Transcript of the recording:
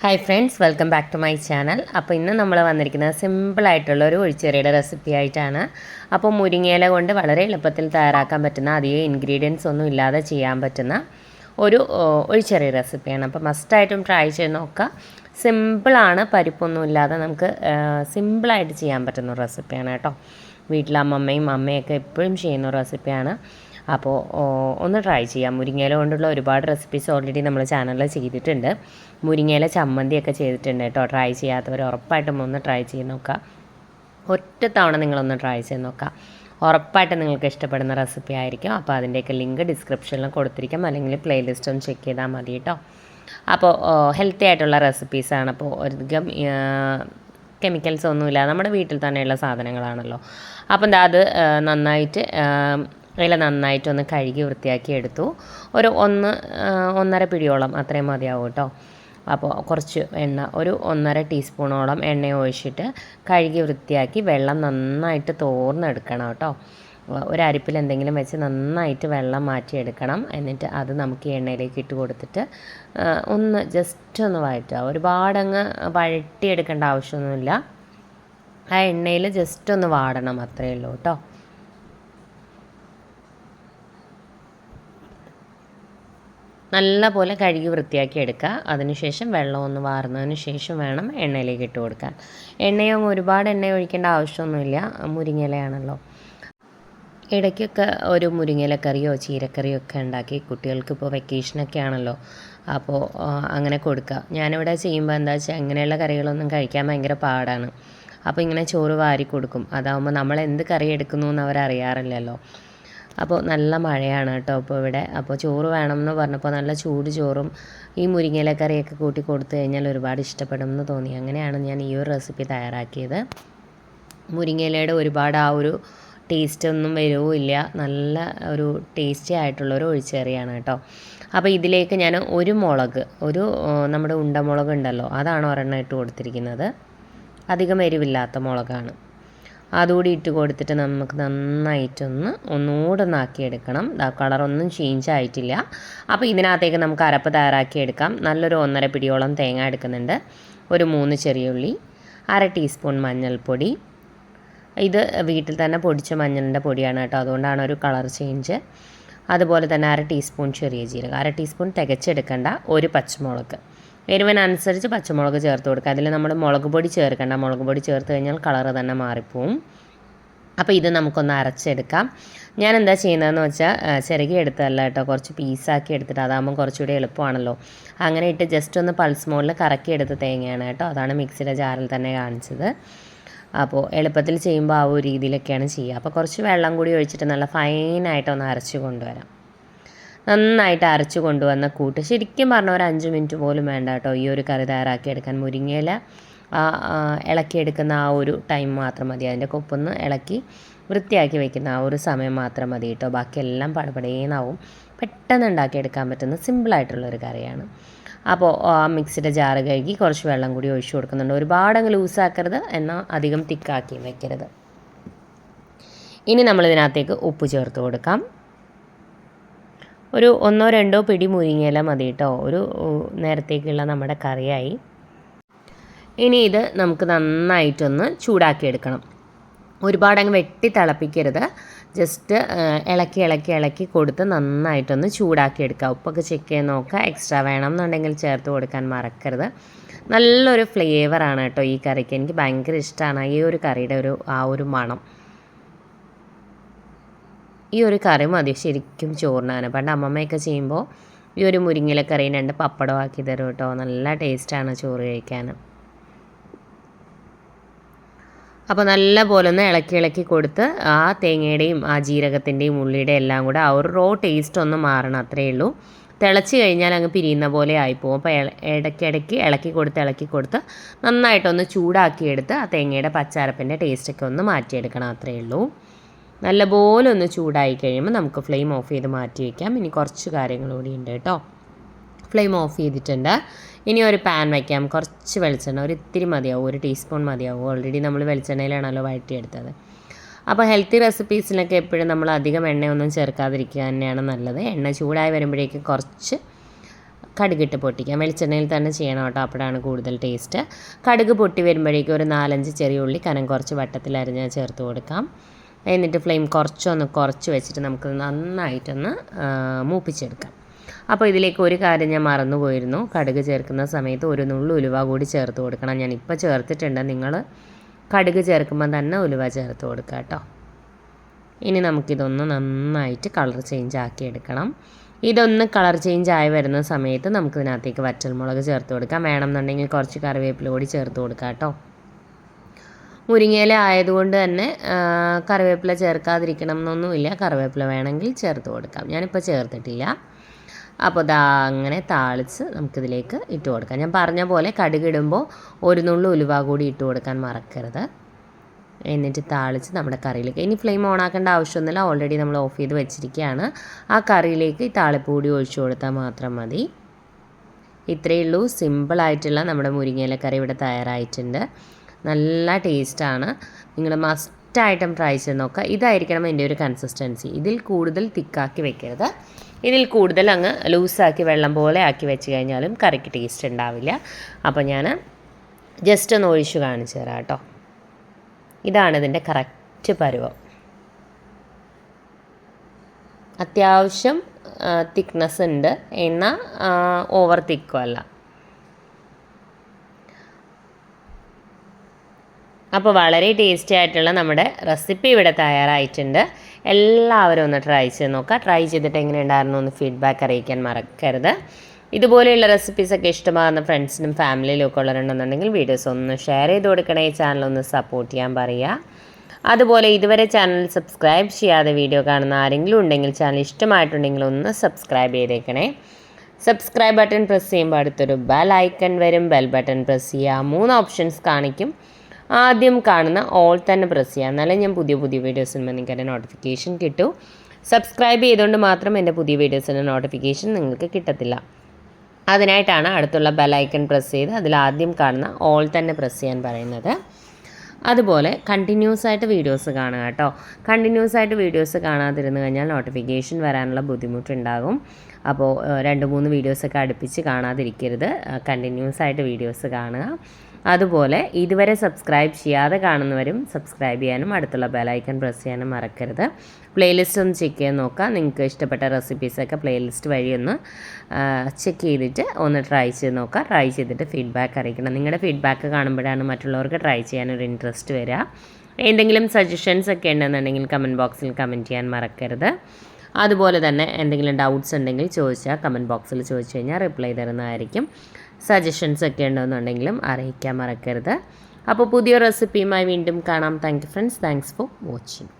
Hi friends welcome back to my channel അപ്പോൾ ഇന്ന് നമ്മൾ വന്നിരിക്കുന്നത് സിമ്പിളായിട്ടുള്ള ഒരു ഒഴിച്ചെറിയുടെ റെസിപ്പി ആയിട്ടാണ്. അപ്പോൾ മുരിങ്ങയില കൊണ്ട് വളരെ എളുപ്പത്തിൽ തയ്യാറാക്കാൻ പറ്റുന്ന അധികം ഇൻഗ്രീഡിയൻസ് ഒന്നും ഇല്ലാതെ ചെയ്യാൻ പറ്റുന്ന ഒരു ഒഴിച്ചെറി റെസിപ്പിയാണ് അപ്പോൾ മസ്റ്റായിട്ടും ട്രൈ ചെയ്ത് നോക്കുക സിമ്പിളാണ് പരിപ്പൊന്നും ഇല്ലാതെ നമുക്ക് സിമ്പിളായിട്ട് ചെയ്യാൻ പറ്റുന്ന റെസിപ്പിയാണ് കേട്ടോ. വീട്ടിലെ അമ്മമ്മയും അമ്മയൊക്കെ എപ്പോഴും ചെയ്യുന്ന റെസിപ്പിയാണ് അപ്പോൾ ഒന്ന് ട്രൈ ചെയ്യാം. മുരിങ്ങയില കൊണ്ടുള്ള ഒരുപാട് റെസിപ്പീസ് ഓൾറെഡി നമ്മൾ ചാനലിൽ ചെയ്തിട്ടുണ്ട്. മുരിങ്ങയില ചമ്മന്തിയൊക്കെ ചെയ്തിട്ടുണ്ട് കേട്ടോ. ട്രൈ ചെയ്യാത്തവർ ഉറപ്പായിട്ടും ഒന്ന് ട്രൈ ചെയ്ത് നോക്കുക ഒറ്റ തവണ നിങ്ങളൊന്ന് ട്രൈ ചെയ്ത് നോക്കുക ഉറപ്പായിട്ടും നിങ്ങൾക്ക് ഇഷ്ടപ്പെടുന്ന റെസിപ്പി ആയിരിക്കും. അപ്പോൾ അതിന്റെയൊക്കെ ലിങ്ക് ഡിസ്ക്രിപ്ഷനിൽ കൊടുത്തിരിക്കാം. അല്ലെങ്കിൽ പ്ലേലിസ്റ്റ് ഒന്ന് ചെക്ക് ചെയ്താൽ മതി കേട്ടോ. അപ്പോൾ ഹെൽത്തി ആയിട്ടുള്ള റെസിപ്പീസാണ് അപ്പോൾ അധികം കെമിക്കൽസ് ഒന്നുമില്ല. നമ്മുടെ വീട്ടിൽ തന്നെയുള്ള സാധനങ്ങളാണല്ലോ. അപ്പം അത് നന്നായിട്ട് ഇല നന്നായിട്ടൊന്ന് കഴുകി വൃത്തിയാക്കി എടുത്തു. ഒരു ഒന്ന് ഒന്നര പിടിയോളം അത്രയും മതിയാവും കേട്ടോ. അപ്പോൾ കുറച്ച് എണ്ണ ഒരു ഒന്നര ടീസ്പൂണോളം എണ്ണ ഒഴിച്ചിട്ട് കഴുകി വൃത്തിയാക്കി വെള്ളം നന്നായിട്ട് തോർന്നെടുക്കണം കേട്ടോ. ഒരു അരിപ്പിൽ എന്തെങ്കിലും വെച്ച് നന്നായിട്ട് വെള്ളം മാറ്റിയെടുക്കണം. എന്നിട്ട് അത് നമുക്ക് എണ്ണയിലേക്ക് ഇട്ട് കൊടുത്തിട്ട് ഒന്ന് ജസ്റ്റ് ഒന്ന് വഴറ്റുക. ഒരുപാടങ്ങ് വഴറ്റിയെടുക്കേണ്ട ആവശ്യമൊന്നുമില്ല. ആ എണ്ണയിൽ ജസ്റ്റ് ഒന്ന് വാടണം അത്രയേ ഉള്ളൂ കേട്ടോ. നല്ല പോലെ കഴുകി വൃത്തിയാക്കി എടുക്കുക. അതിനുശേഷം വെള്ളം ഒന്ന് വാർന്നതിന് ശേഷം വേണം എണ്ണയിലേക്ക് ഇട്ട് കൊടുക്കാൻ. എണ്ണയും ഒരുപാട് എണ്ണ ഒഴിക്കേണ്ട ആവശ്യമൊന്നുമില്ല. മുരിങ്ങയിലയാണല്ലോ. ഇടയ്ക്കൊക്കെ ഒരു മുരിങ്ങയിലക്കറിയോ ചീരക്കറിയോ ഒക്കെ ഉണ്ടാക്കി കുട്ടികൾക്ക് ഇപ്പോൾ വെക്കേഷനൊക്കെ ആണല്ലോ. അപ്പോൾ അങ്ങനെ കൊടുക്കുക. ഞാനിവിടെ ചെയ്യുമ്പോൾ എന്താ വെച്ചാൽ അങ്ങനെയുള്ള കറികളൊന്നും കഴിക്കാൻ ഭയങ്കര പാടാണ്. അപ്പോൾ ഇങ്ങനെ ചോറ് വാരി കൊടുക്കും. അതാവുമ്പോൾ നമ്മൾ എന്ത് കറി എടുക്കുന്നു എന്ന് അവരറിയാറില്ലല്ലോ അപ്പോൾ നല്ല മഴയാണ് കേട്ടോ അപ്പോൾ ഇവിടെ. അപ്പോൾ ചോറ് വേണമെന്ന് പറഞ്ഞപ്പോൾ നല്ല ചൂട് ചോറും ഈ മുരിങ്ങയില കറിയൊക്കെ കൂട്ടി കൊടുത്തു കഴിഞ്ഞാൽ ഒരുപാട് ഇഷ്ടപ്പെടും എന്ന് തോന്നി. അങ്ങനെയാണ് ഞാൻ ഈ ഒരു റെസിപ്പി തയ്യാറാക്കിയത്. മുരിങ്ങയിലയുടെ ഒരുപാട് ആ ഒരു ടേസ്റ്റ് ഒന്നും വരുമില്ല നല്ല ഒരു ടേസ്റ്റി ആയിട്ടുള്ള ഒരു ഒഴിച്ചേറിയാണ് കേട്ടോ. അപ്പോൾ ഇതിലേക്ക് ഞാൻ ഒരു മുളക് ഒരു നമ്മുടെ ഉണ്ടമുളക് ഉണ്ടല്ലോ അതാണ് ഒരെണ്ണം ഇട്ട് കൊടുത്തിരിക്കുന്നത്. അധികം എരിവില്ലാത്ത മുളകാണ്. അതുകൂടി ഇട്ട് കൊടുത്തിട്ട് നമുക്ക് നന്നായിട്ടൊന്ന് ഒന്നുകൂടെ ഒന്ന് ആക്കിയെടുക്കണം കളറൊന്നും ചേഞ്ച് ആയിട്ടില്ല. അപ്പോൾ ഇതിനകത്തേക്ക് നമുക്ക് അരപ്പ് തയ്യാറാക്കി എടുക്കാം. നല്ലൊരു ഒന്നര പിടിയോളം തേങ്ങ എടുക്കുന്നുണ്ട്. ഒരു മൂന്ന് ചെറിയ ഉള്ളി അര ടീസ്പൂൺ മഞ്ഞൾപ്പൊടി. ഇത് വീട്ടിൽ തന്നെ പൊടിച്ച മഞ്ഞളിന്റെ പൊടിയാണ് കേട്ടോ. അതുകൊണ്ടാണ് ഒരു കളർ ചേഞ്ച് അതുപോലെ തന്നെ അര ടീസ്പൂൺ ചെറിയ ജീരകം. അര ടീസ്പൂൺ തികച്ചെടുക്കേണ്ട. ഒരു പച്ചമുളക്. എരിവിനനുസരിച്ച് പച്ചമുളക് ചേർത്ത് കൊടുക്കുക. അതിൽ നമ്മൾ മുളക് പൊടി ചേർക്കേണ്ട. മുളക് പൊടി ചേർത്ത് കഴിഞ്ഞാൽ കളറ് തന്നെ മാറിപ്പോവും. അപ്പോൾ ഇത് നമുക്കൊന്ന് അരച്ചെടുക്കാം. ഞാൻ എന്താ ചെയ്യുന്നതെന്ന് വെച്ചാൽ ചിരകി എടുത്തതല്ല കേട്ടോ. കുറച്ച് പീസാക്കി എടുത്തിട്ട് അതാകുമ്പോൾ കുറച്ചുകൂടി എളുപ്പമാണല്ലോ. അങ്ങനെ ഇട്ട് ജസ്റ്റ് ഒന്ന് പൾസ് മോളിൽ കറക്കി എടുത്ത തേങ്ങയാണ് കേട്ടോ. അതാണ് മിക്സിയുടെ ജാറിൽ തന്നെ കാണിച്ചത്. അപ്പോൾ എളുപ്പത്തിൽ ചെയ്യുമ്പോൾ ആ ഒരു രീതിയിലൊക്കെയാണ് ചെയ്യുക. അപ്പോൾ കുറച്ച് വെള്ളം കൂടി ഒഴിച്ചിട്ട് നല്ല ഫൈനായിട്ട് ഒന്ന് അരച്ച് കൊണ്ടുവരാം. നന്നായിട്ട് അരച്ചു കൊണ്ടുവന്ന കൂട്ട്. ശരിക്കും പറഞ്ഞ ഒരു അഞ്ച് മിനിറ്റ് പോലും വേണ്ട കേട്ടോ ഈ ഒരു കറി തയ്യാറാക്കിയെടുക്കാൻ മുരിങ്ങയില ഇളക്കിയെടുക്കുന്ന ആ ഒരു ടൈം മാത്രം മതി. അതിന്റെ കൊപ്പൊന്ന് ഇളക്കി വൃത്തിയാക്കി വെക്കുന്ന ആ ഒരു സമയം മാത്രം മതി കേട്ടോ. ബാക്കിയെല്ലാം പടപടേന്നാവും. പെട്ടെന്ന് ഉണ്ടാക്കിയെടുക്കാൻ പറ്റുന്ന സിമ്പിളായിട്ടുള്ളൊരു കറിയാണ്. അപ്പോൾ ആ മിക്സിയുടെ ജാറ് കഴുകി കുറച്ച് വെള്ളം കൂടി ഒഴിച്ചു കൊടുക്കുന്നുണ്ട്. ഒരുപാടങ്ങ് ലൂസാക്കരുത് എന്നാൽ അധികം തിക്കാക്കി വെക്കരുത്. ഇനി നമ്മളിതിനകത്തേക്ക് ഉപ്പ് ചേർത്ത് കൊടുക്കാം. ഒരു ഒന്നോ രണ്ടോ പിടി മുരിങ്ങയില മതി കേട്ടോ. ഒരു നേരത്തേക്കുള്ള നമ്മുടെ കറിയായി. ഇനി ഇത് നമുക്ക് നന്നായിട്ടൊന്ന് ചൂടാക്കിയെടുക്കണം. ഒരുപാട് അങ്ങ് വെട്ടി തിളപ്പിക്കരുത്. ജസ്റ്റ് ഇളക്കി ഇളക്കി ഇളക്കി കൊടുത്ത് നന്നായിട്ടൊന്ന് ചൂടാക്കിയെടുക്കുക. ഉപ്പൊക്കെ ചെക്ക് ചെയ്ത് നോക്കുക. എക്സ്ട്രാ വേണം എന്നുണ്ടെങ്കിൽ ചേർത്ത് കൊടുക്കാൻ മറക്കരുത്. നല്ലൊരു ഫ്ലേവറാണ് കേട്ടോ ഈ കറിക്ക്. എനിക്ക് ഭയങ്കര ഇഷ്ടമാണ് ഈ ഒരു കറിയുടെ ഒരു ആ ഒരു മണം. ഈ ഒരു കറി മതി. ശരിക്കും ചോറിനാണ് പണ്ട് അമ്മമ്മയൊക്കെ ചെയ്യുമ്പോൾ ഈ ഒരു മുരിങ്ങയിലക്കറി രണ്ട് പപ്പടം ആക്കി തരും കേട്ടോ നല്ല ടേസ്റ്റാണ് ചോറ് കഴിക്കാൻ അപ്പോൾ നല്ല പോലെ ഒന്ന് ഇളക്കി ഇളക്കി കൊടുത്ത് ആ തേങ്ങയുടെയും ആ ജീരകത്തിന്റെയും ഉള്ളിയുടെയും എല്ലാം കൂടെ ആ ഒരു റോ ടേസ്റ്റ് ഒന്ന് മാറണം അത്രയേ ഉള്ളൂ. തിളച്ച് കഴിഞ്ഞാൽ അങ്ങ് പിരിയുന്ന പോലെ ആയിപ്പോവും. അപ്പോൾ ഇടയ്ക്കിടയ്ക്ക് ഇളക്കി കൊടുത്ത് ഇളക്കി കൊടുത്ത് നന്നായിട്ടൊന്ന് ചൂടാക്കിയെടുത്ത് ആ തേങ്ങയുടെ പച്ചാരപ്പിന്റെ ടേസ്റ്റൊക്കെ ഒന്ന് മാറ്റിയെടുക്കണം അത്രയേ ഉള്ളൂ. നല്ലപോലെ ഒന്ന് ചൂടായി കഴിയുമ്പോൾ നമുക്ക് ഫ്ലെയിം ഓഫ് ചെയ്ത് മാറ്റി വയ്ക്കാം ഇനി കുറച്ച് കാര്യങ്ങൾ കൂടി ഉണ്ട് കേട്ടോ. ഫ്ലെയിം ഓഫ് ചെയ്തിട്ടുണ്ട്. ഇനി ഒരു പാൻ വയ്ക്കാം കുറച്ച് വെളിച്ചെണ്ണ ഒരു ഇത്തിരി മതിയാവും. ഒരു ടീസ്പൂൺ മതിയാവും. ഓൾറെഡി നമ്മൾ വെളിച്ചെണ്ണയിലാണല്ലോ വഴറ്റിയെടുത്തത്. അപ്പോൾ ഹെൽത്തി റെസിപ്പീസിനൊക്കെ എപ്പോഴും നമ്മൾ അധികം എണ്ണയൊന്നും ചേർക്കാതിരിക്കുക തന്നെയാണ് നല്ലത്. എണ്ണ ചൂടായി വരുമ്പോഴേക്കും കുറച്ച് കടുകിട്ട് പൊട്ടിക്കാം. വെളിച്ചെണ്ണയിൽ തന്നെ ചെയ്യണം കേട്ടോ. അപ്പോഴാണ് കൂടുതൽ ടേസ്റ്റ്. കടുക് പൊട്ടി വരുമ്പോഴേക്കും ഒരു നാലഞ്ച് ചെറിയ ഉള്ളി കനം കുറച്ച് വട്ടത്തിൽ അരിഞ്ഞ് ചേർത്ത് കൊടുക്കാം. എന്നിട്ട് ഫ്ലെയിം കുറച്ചൊന്ന് കുറച്ച് വെച്ചിട്ട് നമുക്ക് നന്നായിട്ടൊന്ന് മൂപ്പിച്ചെടുക്കാം. അപ്പോൾ ഇതിലേക്ക് ഒരു കാര്യം ഞാൻ മറന്നു പോയിരുന്നു. കടുക് ചേർക്കുന്ന സമയത്ത് ഒരു നുള്ളു ഉലുവ കൂടി ചേർത്ത് കൊടുക്കണം. ഞാൻ ഇപ്പോൾ ചേർത്തിട്ടുണ്ട്. നിങ്ങൾ കടുക് ചേർക്കുമ്പോൾ തന്നെ ഉലുവ ചേർത്ത് കൊടുക്കുക കേട്ടോ ഇനി നമുക്കിതൊന്ന് നന്നായിട്ട് കളർ ചേഞ്ച് ആക്കി എടുക്കണം. ഇതൊന്ന് കളർ ചേഞ്ച് ആയി വരുന്ന സമയത്ത് നമുക്കിതിനകത്തേക്ക് വറ്റൽമുളക് ചേർത്ത് കൊടുക്കാം. വേണമെന്നുണ്ടെങ്കിൽ കുറച്ച് കറിവേപ്പില കൂടി ചേർത്ത് കൊടുക്കാം കേട്ടോ മുരിങ്ങയില ആയതുകൊണ്ട് തന്നെ കറിവേപ്പില ചേർക്കാതിരിക്കണം എന്നൊന്നുമില്ല. കറിവേപ്പില വേണമെങ്കിൽ ചേർത്ത് കൊടുക്കാം. ഞാനിപ്പോൾ ചേർത്തിട്ടില്ല. അപ്പോൾ ദാ അങ്ങനെ താളിച്ച് നമുക്കിതിലേക്ക് ഇട്ട് കൊടുക്കാം. ഞാൻ പറഞ്ഞ പോലെ കടുകിടുമ്പോൾ ഒരു നുള്ളു ഉലുവ കൂടി ഇട്ട് കൊടുക്കാൻ മറക്കരുത്. എന്നിട്ട് താളിച്ച് നമ്മുടെ കറിയിലേക്ക്. ഇനി ഫ്ലെയിം ഓൺ ആക്കേണ്ട ആവശ്യമൊന്നുമില്ല. ഓൾറെഡി നമ്മൾ ഓഫ് ചെയ്ത് വെച്ചിരിക്കുകയാണ്. ആ കറിയിലേക്ക് ഈ താളിപ്പൂടി ഒഴിച്ചു കൊടുത്താൽ മാത്രം മതി. ഇത്രയേ ഉള്ളൂ. സിമ്പിളായിട്ടുള്ള നമ്മുടെ മുരിങ്ങയില കറി ഇവിടെ തയ്യാറായിട്ടുണ്ട്. നല്ല ടേസ്റ്റാണ്. നിങ്ങൾ മസ്റ്റായിട്ടും ട്രൈ ചെയ്ത് നോക്കുക. ഇതായിരിക്കണം എന്റെ ഒരു കൺസിസ്റ്റൻസി ഇതിൽ കൂടുതൽ തിക്കാക്കി വെക്കരുത്. ഇതിൽ കൂടുതൽ അങ്ങ് ലൂസാക്കി വെള്ളം പോലെ ആക്കി വെച്ച് കഴിഞ്ഞാലും കറിക്ക് ടേസ്റ്റ് ഉണ്ടാവില്ല. അപ്പോൾ ഞാൻ ജസ്റ്റ് ഒന്ന് ഒഴിച്ചു കാണിച്ചു തരാം കേട്ടോ. ഇതാണ് ഇതിന്റെ കറക്റ്റ് പരുവം. അത്യാവശ്യം തിക്നെസ് ഉണ്ട്. എന്നാൽ ഓവർ തിക്കും അല്ല. അപ്പോൾ വളരെ ടേസ്റ്റി ആയിട്ടുള്ള നമ്മുടെ റെസിപ്പി ഇവിടെ തയ്യാറായിട്ടുണ്ട്. എല്ലാവരും ഒന്ന് ട്രൈ ചെയ്ത് നോക്കുക. ട്രൈ ചെയ്തിട്ട് എങ്ങനെ ഉണ്ടായിരുന്നു ഒന്ന് ഫീഡ്ബാക്ക് അറിയിക്കാൻ മറക്കരുത്. ഇതുപോലെയുള്ള റെസിപ്പീസൊക്കെ ഇഷ്ടമാകുന്ന ഫ്രണ്ട്സിനും ഫാമിലിയിലും ഒക്കെ ഉള്ളവരുണ്ടെന്നുണ്ടെങ്കിൽ വീഡിയോസ് ഒന്ന് ഷെയർ ചെയ്ത് കൊടുക്കണേ. ഈ ചാനൽ ഒന്ന് സപ്പോർട്ട് ചെയ്യാൻ പറയുക. അതുപോലെ ഇതുവരെ ചാനൽ സബ്സ്ക്രൈബ് ചെയ്യാതെ വീഡിയോ കാണുന്ന ആരെങ്കിലും ഉണ്ടെങ്കിൽ ചാനൽ ഇഷ്ടമായിട്ടുണ്ടെങ്കിൽ ഒന്ന് സബ്സ്ക്രൈബ് ചെയ്തേക്കണേ. സബ്സ്ക്രൈബ് ബട്ടൺ പ്രസ് ചെയ്യുമ്പോൾ അടുത്തൊരു ബെൽ ഐക്കൺ വരും. ബെൽ ബട്ടൺ പ്രസ് ചെയ്യുക. മൂന്ന് ഓപ്ഷൻസ് കാണിക്കും. ആദ്യം കാണുന്ന ഓൾ തന്നെ പ്രസ് ചെയ്യുക എന്നാലേ ഞാൻ പുതിയ പുതിയ വീഡിയോസ് വീഡിയോസിന് നിങ്ങൾക്ക് എന്റെ നോട്ടിഫിക്കേഷൻ കിട്ടൂ. സബ്സ്ക്രൈബ് ചെയ്തുകൊണ്ട് മാത്രം എന്റെ പുതിയ വീഡിയോസിന്റെ നോട്ടിഫിക്കേഷൻ നിങ്ങൾക്ക് കിട്ടത്തില്ല. അതിനായിട്ടാണ് അടുത്തുള്ള ബെലൈക്കൺ പ്രസ് ചെയ്ത് അതിൽ ആദ്യം കാണുന്ന ഓൾ തന്നെ പ്രസ് ചെയ്യാൻ പറയുന്നത്. അതുപോലെ കണ്ടിന്യൂസ് ആയിട്ട് വീഡിയോസ് കാണുക കേട്ടോ. കണ്ടിന്യൂസ് ആയിട്ട് വീഡിയോസ് കാണാതിരുന്നു കഴിഞ്ഞാൽ നോട്ടിഫിക്കേഷൻ വരാനുള്ള ബുദ്ധിമുട്ടുണ്ടാകും. അപ്പോൾ രണ്ട് മൂന്ന് വീഡിയോസൊക്കെ അടുപ്പിച്ച് കാണാതിരിക്കരുത്. കണ്ടിന്യൂസ് ആയിട്ട് വീഡിയോസ് കാണുക. അതുപോലെ ഇതുവരെ സബ്സ്ക്രൈബ് ചെയ്യാതെ കാണുന്നവരും സബ്സ്ക്രൈബ് ചെയ്യാനും അടുത്തുള്ള ബെലൈക്കൺ പ്രസ് ചെയ്യാനും മറക്കരുത്. പ്ലേലിസ്റ്റ് ഒന്ന് ചെക്ക് ചെയ്ത് നോക്കാം. നിങ്ങൾക്ക് ഇഷ്ടപ്പെട്ട റെസിപ്പീസൊക്കെ പ്ലേലിസ്റ്റ് വഴി ഒന്ന് ചെക്ക് ചെയ്തിട്ട് ഒന്ന് ട്രൈ ചെയ്ത് നോക്കാം. ട്രൈ ചെയ്തിട്ട് ഫീഡ്ബാക്ക് അറിയിക്കണം. നിങ്ങളുടെ ഫീഡ്ബാക്ക് കാണുമ്പോഴാണ് മറ്റുള്ളവർക്ക് ട്രൈ ചെയ്യാനൊരു ഇൻട്രസ്റ്റ് വരിക എന്തെങ്കിലും സജഷൻസ് ഒക്കെ ഉണ്ടെന്നുണ്ടെങ്കിൽ കമന്റ് ബോക്സിൽ കമന്റ് ചെയ്യാൻ മറക്കരുത്. അതുപോലെ തന്നെ എന്തെങ്കിലും ഡൗട്ട്സ് ഉണ്ടെങ്കിൽ ചോദിച്ചാൽ കമന്റ് ബോക്സിൽ ചോദിച്ചു കഴിഞ്ഞാൽ റിപ്ലൈ തരുന്നതായിരിക്കും. സജഷൻസ് ഒക്കെ ഉണ്ടെന്നുണ്ടെങ്കിലും അറിയിക്കാൻ മറക്കരുത്. അപ്പോൾ പുതിയ റെസിപ്പിയുമായി വീണ്ടും കാണാം. Thank you friends thanks for watching